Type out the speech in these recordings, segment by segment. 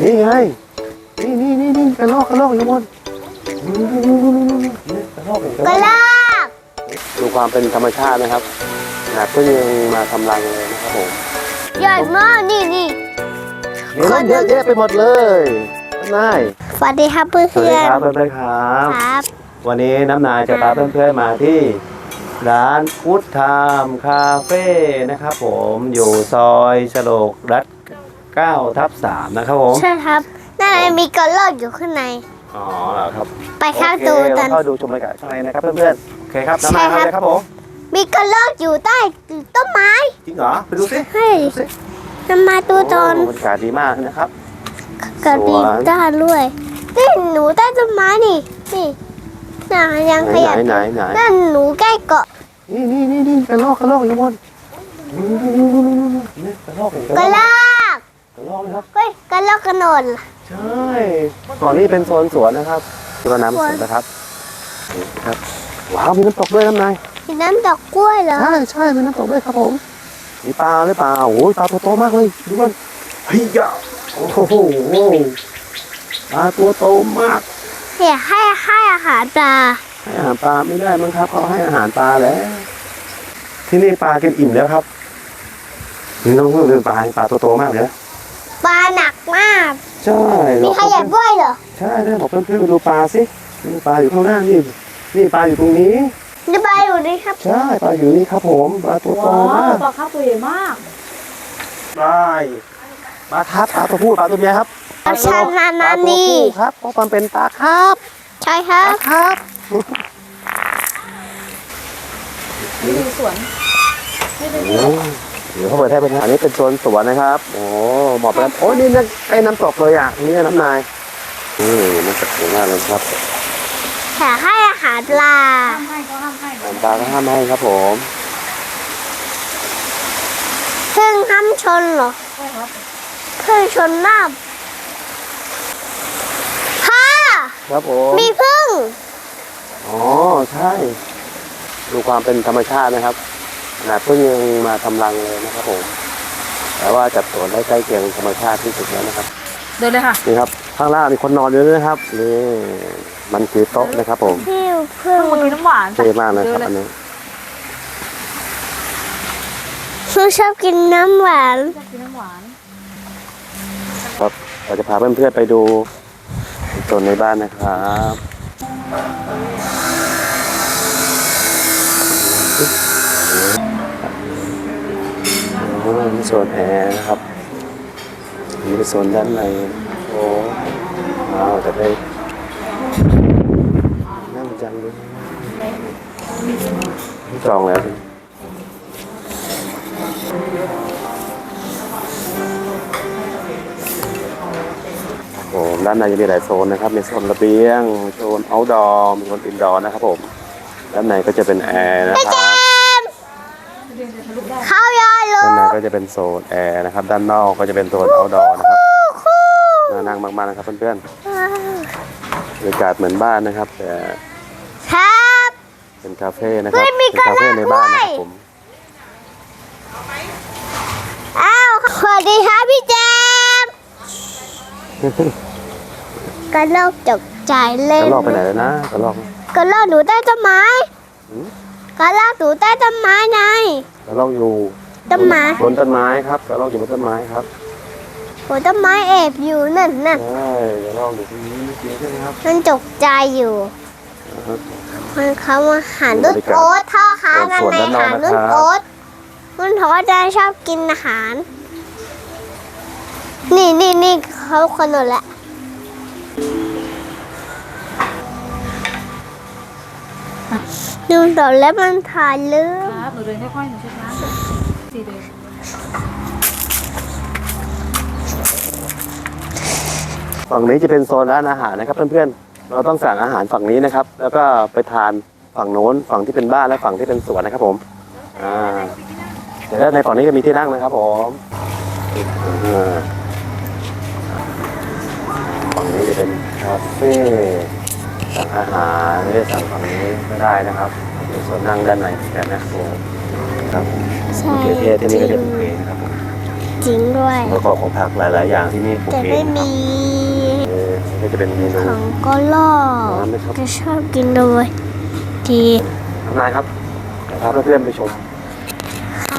นี่ไงนี่นี่นี่นี่กระรอกกระรอกอยู่บนนี่นี่นี่นี่นี่นี่กระรอกเห็นกระรกอระกลากดูความเป็นธรรมชาตินะครับขนาดเพิ่งยังมาทำรังเลยนะครับผมใหญ่มากนี่นี่เดี๋ยวเยอะแยะไปหมดเลยน้ำนายสวัสดีครับเพื่อนสวัสดีครับเพื่อนๆครับ ครับ วันนี้น้ำนายจะพาเพื่อนๆมาที่ ร้านพุทธามคาเฟ่นะครับผมอยู่ซอยฉลกรัฐ 9ทับ3นะครับผม ใช่ครับนั่นไงมีกระรอกอยู่ข้างใน อ๋อเหรอครับไปเข้าโอเคดูกันเข้าดูชมบรรยากาศข้างในนะครับเพื่อนๆ โอเคครับน้ำนายใช่เข้าครับเลยครับผม มีกระรอกอยู่ใต้ต้นไม้ จริงเหรอ ไปดูสิเฮ้ยดูสิมันมาตัวตนโอ้บรรยากาศดีมากนะครับ กระดิ่งสวนด้านด้วยนี่หนูใต้ต้นไม้นี่ นี่น่ายังไหนขยับไหนไหนนั่นหนูใกล้เกาะ นี่นี่นี่นี่กระรอกกระรอกอยู่บนนี่นี่นี่นี่นี่กระรอกเห็นกกระระรลอกอกก ระรอกไหมครับ เฮ้ยกระลอกกระโนดล่ะใช่ก่อนนี้เป็นโซนสวนนะครับตัวน้ำสวนนะครับนี่ครับ ว้าว มีน้ำตกด้วยน้ำนายมีน้ำดอกกล้วยเหรอ ใช่ใช่มีน้ำตกด้วยครับผม มีปลาหรือเปล่าโอ้ยปลาตัวโตมากเลยดูมันเฮ้ยยะโอ้โหปลาตัวโตมากอยากให้ให้อาหารปลา ให้อาหารปลาไม่ได้มั้งครับเขาให้อาหารปลาแล้ว ที่นี่ปลากินอิ่มแล้วครับนี่น้องเพิ่งเดินปลาปลาตัวโตมากเลยนะ ปลาหนักมาก ใช่มีใครอยากด้วยเหรอ ใช่ได้บอกเพื่อนๆไปดูปลาสินี่ปลาอยู่ข้างหน้านี่ นี่ปลาอยู่ตรงนี้ นี่ปลาอยู่นี่ครับ ใช่ปลาอยู่นี่ครับผมปลาตัวโตว้ามาวกปลาครับตัวใหญ่มากปลาปลาครับปลาตัวผู้ปลาตัวเมียครับปลาชานาปลานาตัวนีผู้ครับเพราะมันเป็นปลาครับ ใช่คปรัลาบครับนี่ดูสวนโอ้ เดี๋ยวเขาเปิดให้เป็นอันนี้เป็นโซนสวนนะครับ โอ้เหมาะไปแล้วโอ้ยนี่นะไอ้น้ำตกเลยอะนี่น้ำนายนี่มันตกสวยมากเลยครับอยากให้อาหารปลาห้ามให้ก็ห้ามให้อาหารปลาก็ห้ามไม่ให้ครับผมพึ่งห้ามชนเหรอใช่ครับพึ่งชนน้ำพ่อครับผมมีพึ่งอ๋อใช่ ดูความเป็นธรรมชาตินะครับ ขนาดเพิ่งยังมาทำรังเลยนะครับผม แต่ว่าจัดสวนได้ใกล้เคียงธรรมชาติที่สุดแล้วนะครับ เดินเลยค่ะ นี่ครับ ข้างล่างมีคนนอนอยู่ด้วยนะครับ นี่มันคือโต๊ะนะครับ ผมพี่พึ่งเมื่อกี้น้ำหวานเท่มากเลยครับอันนี้พึ่งชอบกินน้ำหวานชอบกินน้ำหวาน ครับ เราจะพาเพื่อนๆไปดูโซนในบ้านนะครับ โอ้นี่โซนแอร์นะครับนี่เป็นโซนด้านในโอ้ว้าวจะได้นั่งจังเลยจองแล้วสิโอ้ด้านในจะมีหลายโซนนะครับ มีโซนระเบียง โซนเอาท์ดอร์มีโซนอินดอร์นะครับผม ด้านในก็จะเป็นแอร์นะครับเข้ายอยเล ด้านในยก็จะเป็นโซนแอร์นะครับ ด้านนอกก็จะเป็นโซนเอาท์ดอร์นะครับน่านั่งมากๆนะครับเพื่อนๆบรรยากาศเหมือนบ้านนะครับ แต่ครับเป็นคาเฟ่นะครับเฮ้ยมีเป็นคาเฟ่ในบ้านนะครับกระรอกด้วยผมอ้าวสวัสดีครับพี่แจมกระโลกตกใจเล่กนระลอกไปไหนแล้วนะกระลอกกระโลกหนูใต้ต้นไม้หืมกระโลกหนูใต้ต้นไม้ไงกระลอกอยู่ ต้นไม้บนต้นไม้ครับกระลอกอยู่บนต้นไม้ครับโอ้ต้นไม้แอบอยู่นั่นนั่นใช่กระลอกอยู่ตรงนี้จริงใช่ไหมครับมันตกใจอยู่มันเขามาหานุ่นโอ๊ตท่อค้านั่นในหานุ่นโอ๊ตนุ่นโอ๊ตจะชอบกินอาหาร นี่นี่นี่เขาคนหนดละดูต่อแล้วมันถ่ายลืมครับหนูเดินค่อยๆหนูช้าๆ สี่เดินฝั่งนี้จะเป็นโซนร้านอาหารนะครับเพื่อนๆ เราต้องสั่งอาหารฝั่งนี้นะครับ แล้วก็ไปทานฝั่งโน้นฝั่งที่เป็นบ้านและฝั่งที่เป็นสวนนะครับผมอ่าแต่ด้านในฝั่งนี้ก็มีที่นั่งนะครับผมฝั่งนี้จะเป็นคาเฟ่สั่งอาหารไม่ได้สั่งฝั่งนี้ก็ได้นะครับมีส่วนนั่งด้านในแต่นะครับผม ครับใช่เทศที่นี่ก็จะเป็นเพลงนะครับผมจริงด้วย ประกอบของผักหลาย ๆ อย่างที่นี่ปลูกแต่เอไม่งนะครับมีเออนี่ก็จะเป็นเมนู ของก็ลอกน้ำไหมครับ จะชอบกินเลยทีทำนายครับเดี๋ยวพาเพื่อนๆไปชม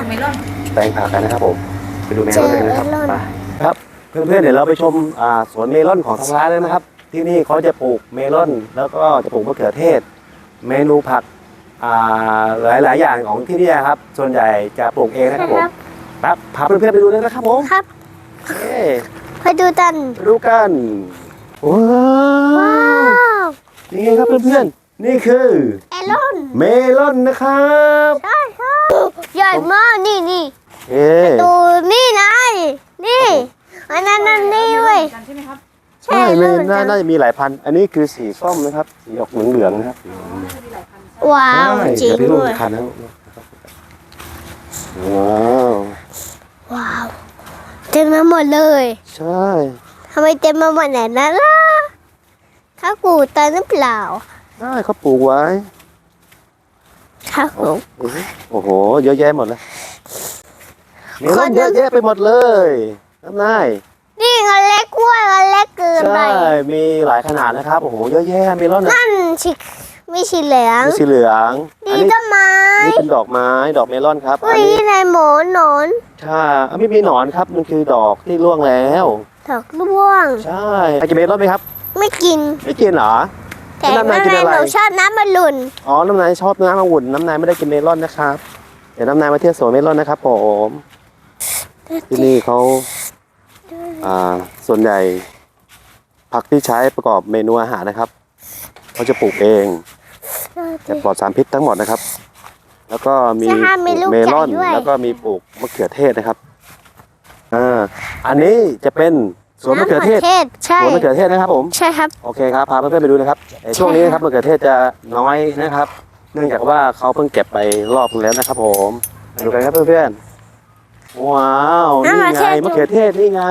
เมลอนแปลงผักกันนะครับผมไปดูเมลอนกันนะครับไปครับเพื่อนๆเดี๋ยวเราไปชมอ่าสวนเมลอนของทางร้านเลยนะครับ ที่นี่เขาจะปลูกเมลอนแล้วก็จะปลูกมะเขือเทศ เมนูผัก อ่าหลายๆอย่างของที่นี่ครับ ส่วนใหญ่จะปลูกเองนะครับผมครับพาเพื่อนๆไปดูเลยนะครับผมครับเอ้ไปดูกันไปดูกันว้าว้าววนี่ไงครับเพื่อนๆนี่คือเอลอนเมลอนนะครับใช่ครับใหญ่มากนี่นี่เอ้ดูนี่นะนี่อันนั้นนั่นนี่เว้ยกันใช่ไหมครับใช่ใช่เลไม่ยน่าน่าจะมีหลายพันธุ์อันนี้คือสีส้มนะครับสีออกเหลืองๆนะครับ ว้าวใช่จริงเดี๋ยวพี่ลูกด้วย คันนะว้าวว้าวเต็มมาหมดเลยใช่ทำไมเต็มมาหมดไหนนั่นล่ะข้าวกูตาหรือเปล่าใช่เขาปลูกไว้ครับผมโอ้โห เยอะแยะหมดเลยเมลอนขอดูเยอะแยะไปหมดเลยน้ำนายนี่เงินเล็กกล้วยเงินเล็กเกินไปใช่มีหลายขนาดนะครับโอ้โหเยอะแยะเมลอนนะ นั่นสิ มีสีเหลืองมีสีเหลือง อันนี่นี้ต้นไม้นี่เป็นดอกไม้ดอกเมลอนครับอุ้อัยนนี้ในหมอนหนอนใช่อันนี้มีหนอนครับ มันคือดอกที่ร่วงแล้ว ดอกร่วง ใช่ใครกินเมลอนไหมครับ ไม่กิน ไม่กินเหรอ แต่แล้วข้างน้ำนายกินในอะไร หนูชอบน้ำมันหลุนอ๋อ น้ำนายชอบน้ำองุ่นน้ำนายไม่ได้กินเมลอนนะครับ เดี๋ยวน้ำนายมาเที่ยวสวนเมลอนนะครับผมที่นี่เขาอ่าส่วนใหญ่ผักที่ใช้ประกอบเมนูอาหารนะครับ เขาจะปลูกเองแต่ปลอดสารพิษทั้งหมดนะครับ แล้วก็มีใช่ค่ะปมีลูลูกกเมลอนใหญ่ด้วยแล้วก็มีปลูกมะเขือเทศนะครับอ่าอันนี้จะเป็นสวนมะเขือเทศใช่สวนมะเขือเทศนะครับผมใช่ครับโอเคครับพาเพื่อนๆไปดูนะครับไอ้ช่วงนี้นะครับมะเขือเทศจะน้อยนะครับ เนื่องจากว่าเขาเพิ่งเก็บไปรอบนึงแล้วนะครับ ผมไปดูกันครับเพื่อนๆว้าวนี่ไงมะเขือเทศนี่ไง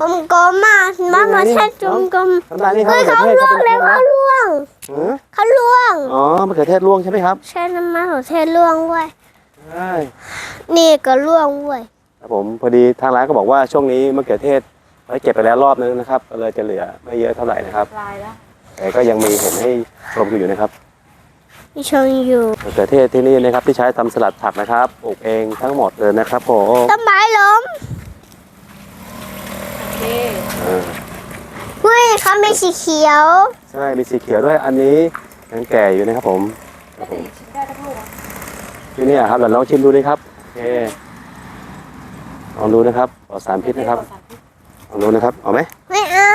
กลมกลมๆมากมามาแช่จุ่มกลมทำลายนี่ครับเฮ้ยมะเขืเขาอเทศล่วงเขาเลยเป็นเขาอะไรล่ว งหือเขาล่วง อ๋อมะเขือเทศร่วงใช่ไหมครับใช่น้ำมันของเทศล่วงเว้ยใช่นี่ก็ล่วงเว้ยครับผมพอดีทางร้านก็บอกว่าช่วงนี้มะเขือเทศเขาเก็บไปแล้วรอบนึงนะครับก็เลยจะเหลือไม่เยอะเท่าไหร่นะครับ ลายแล้วแต่ก็ยังมีเห็นให้ชมกันอยู่นะครับ มีชงอยู่มะเขือเทศที่นี่นะครับที่ใช้ทำสลัดผักนะครับปลูกเองทั้งหมดเลยนะครับผมต้นไม้ล้ม โอเค อ่า เฮ้ยเขามีสีเขียว ใช่มีสีเขียวด้วยอันนี้ยังแก่อยู่นะครับผมครับผมชิมได้ทั้งลูกอะที่นี่ครับเดี๋ยวลองชิมดูเลยครับโอเคลองดูนะครับปลอดสารพิษนะครับลองดูนะครับเอาไหมไม่เอา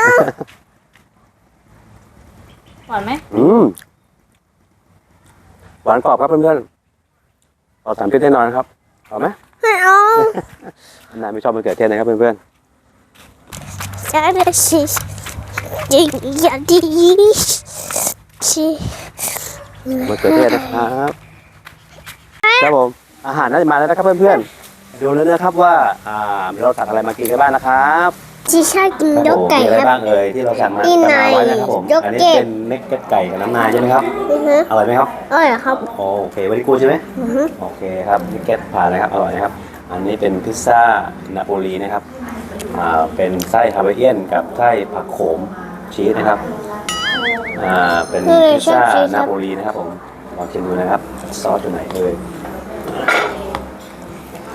หวานไหมอืมหวานกรอบครับเพื่อนๆปลอดสารพิษแน่นอนครับเอาไหมไม่เอานายไม่ชอบมะเขือเทศนะครับเพื่อนจะได้สิงอย่าดีมะเขือเทศนะครับครับผมอาหารน่าจะมาแล้วนะครับเพื่อนๆดูแล้วนะครับว่าอ่าเราสั่งอะไรมากินกันบ้างนะครับชีชากินยกไก่มีอะไรครับบ้างเอ่ยที่เราสั่งมานี่สั่งมาไว้นะครับผมยกอันนี้เก็บเป็นเน็กเก็ตไก่กับน้ำนายใช่ไหมครับอือฮึอร่อยไหมครับเอ้ยครับโอเควันนี้กูใช่ไหมอือฮึโอเคครับเนกเก็ตผ่านนะครับอร่อยนะครับ อันนี้เป็นพิซซ่านาโปลีนะครับอ่าเป็นไส้ฮาวายเอียนกับไส้ผักโขม ชีสนะครับ อ่า เป็นพิซซ่านาโปลีนะครับผม ลองชิมดูนะครับ ซอสอยู่ไหนเอ่ย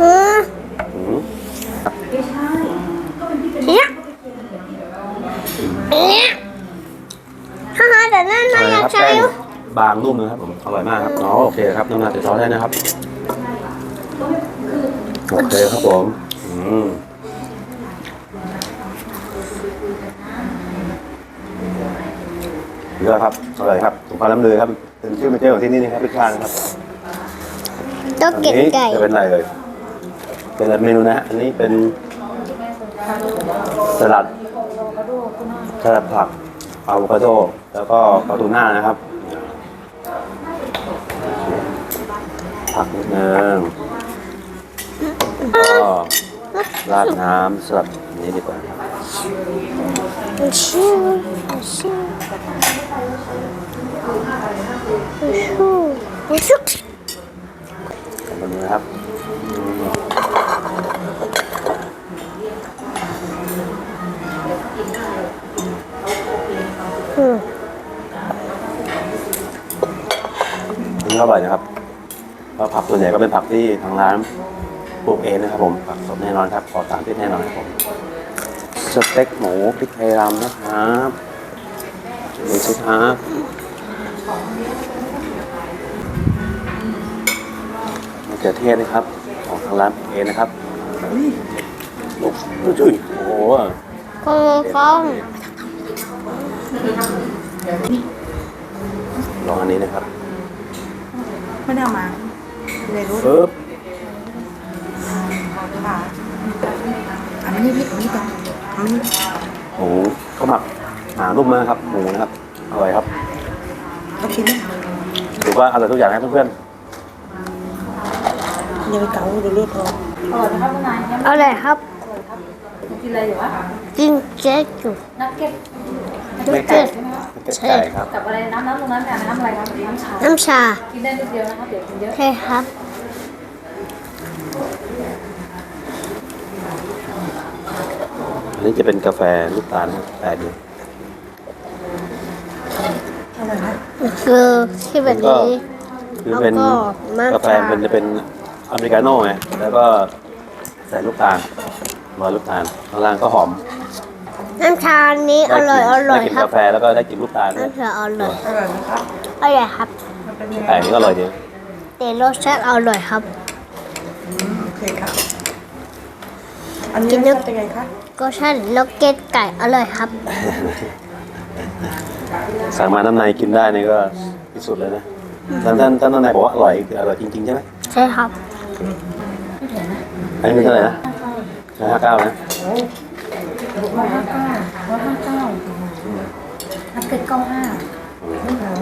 ฮะอืมเนี่ยเนี่ยฮ่าฮ่าแต่นั่นอน่าร่อยอยานะกครับใช้แป้งบางนุ่มนะครับผม อร่อยมากครับอ๋อโอเคครับ น้ำหนักใส่ซอสได้นะครับ โอเคครับผม อืม เยอะครับอร่อยครับสมความล้ำลือครับเป็นชื่อมาเจอของที่นี่นะครับพิซซ่านะครับต้องเก็บอันนี้ไก่จะเป็นอะไรเลยเป็นอะไรเมนูนะฮะอันนี้เป็นสลัดสลัดผักอะโวคาโดแล้วก็ปลาทูน่านะครับผักนิดนึงก็ราดน้ำสลัดนี้ดีกว่า ครับชื่อชื่อชื่อชื่อกันตรงนี้นะครับอืมอืมนี่อร่อยนะครับเพราะผักส่วนใหญ่ก็เป็นผักที่ทางร้านปลูกเองนะครับผม ผักสดแน่นอนครับปลอดสารพิษแน่นอนครับผม สเต็กหมูพริกไทยดำนะครับดูสิครับมะเขือเทศนะครับ ของทางร้านปลูกเองนะครับโอ้โหจุ้ยโอ้โหกงกงลองอันนี้นะครับไม่ได้เอามาเลยรู้ปึ๊บค่ะอันนี้นิดนิดอะอันนี้ หมูข้าวหมักหนานุ่มมากครับหมูนะครับอร่อยครับก็คิดนะถือว่าอร่อยทุกอย่างนะครับเพื่อนอย่าไปเกาเดี๋ยวเลือดออกอร่อยนะครับคุณนายยังเอาเลยครับ กินอะไรอยู่วะกินเจ๊กอยู่นักเก็ตๆไม่ไก่ไม่ไก่ครับ กับอะไรน้ำน้ำตรงนั้นเนี่ยน้ำอะไรครับน้ำชาน้ำชา กินได้นิดเดียวนะครับเดี๋ยวกินเยอะ ใช่ครับ นนี้จะเป็นกาแฟลูกตาลนะครับแต่ดีคือที่แบบนี้ คือเป็นแล้วก็มะกาแฟขามเป็นจะเป็นอเมริกาโน่ไงแล้วก็ใส่ลูกตาลโรยลูกตาลข้างล่างก็หอมน้ำชานี้อร่อยอร่อยได้กินครับกาแฟแล้วก็ได้กินลูกตาลด้วยน้ำชาอร่อยอร่อยนะครับ อร่อยครับไก่นี่ก็อร่อยดีแต่รสชาติอร่อยครับโอเคค่ะ อันนี้กินนึกเป็นไงคะ ก็ใช่โลเกตไก่อร่อยครับ สั่งมาน้ำในกินได้นี่ก็ที่สุดเลยนะท่านท่านท่านน้ำในบอกว่าอร่อยคืออร่อยจริงๆใช่ไหมใช่ครับอันนี้เท่าไหร่นะห้าเก้านะร้อยห้าเก้าร้อยห้าเก้านักเก็ตเก้าห้า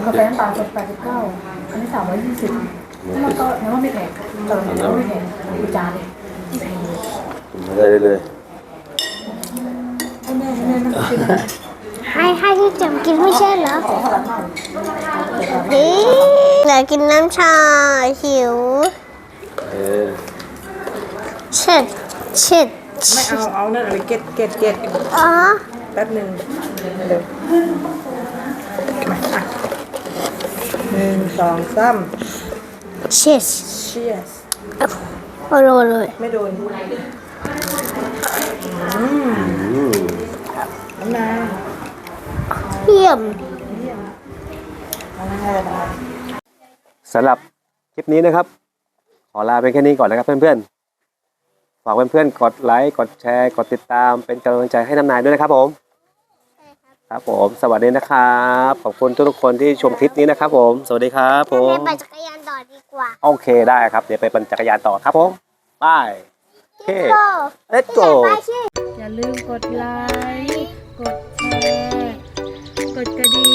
กาแฟน้ำตาลสดแปดสิบเก้าอันนี้สามร้อยยี่สิบแล้วก็น้ำว่าไม่แพงเติมน้ำไม่แพงดูจานเลยไม่แพงเลยมาได้เลยให้แม่ ให้แม่นั่งกินให้ให้ที่จำกินไม่ใช่เหรอขอสลัดหน่อยนี่อยากกินน้ำชาหิวเออเช็ดเช็ดไม่เอา เอานั่นเอาไปเก็ตเก็ตเก็ตอ๋อแป๊บหนึ่งเดี๋ยวมาอะหนึ่งสองสามเช็ดเชียสอร่อยเลย ไม่โดนอืม น้ำนาเยี่ยมน้ำนาอะไรนะสำหรับคลิปนี้นะครับ ขอลาไปแค่นี้ก่อนนะครับเพื่อนๆ ฝากเพื่อนๆ กดไลค์ กดแชร์ กดติดตาม เป็นกำลังใจให้น้ำนายด้วยนะครับผม ครับผม สวัสดีนะครับ ขอบคุณทุกๆคนที่ชมคลิปนี้นะครับผม สวัสดีครับผไปมปั่นจักรยานต่อดีกว่า โอเคได้ครับ เดี๋ยวไปปั่นจักรยานต่อครับผมบายโอเคโก้ let's พี่ go ใหญ่ไปสิอย่าลืมกดไลค์ করছে করতে দিই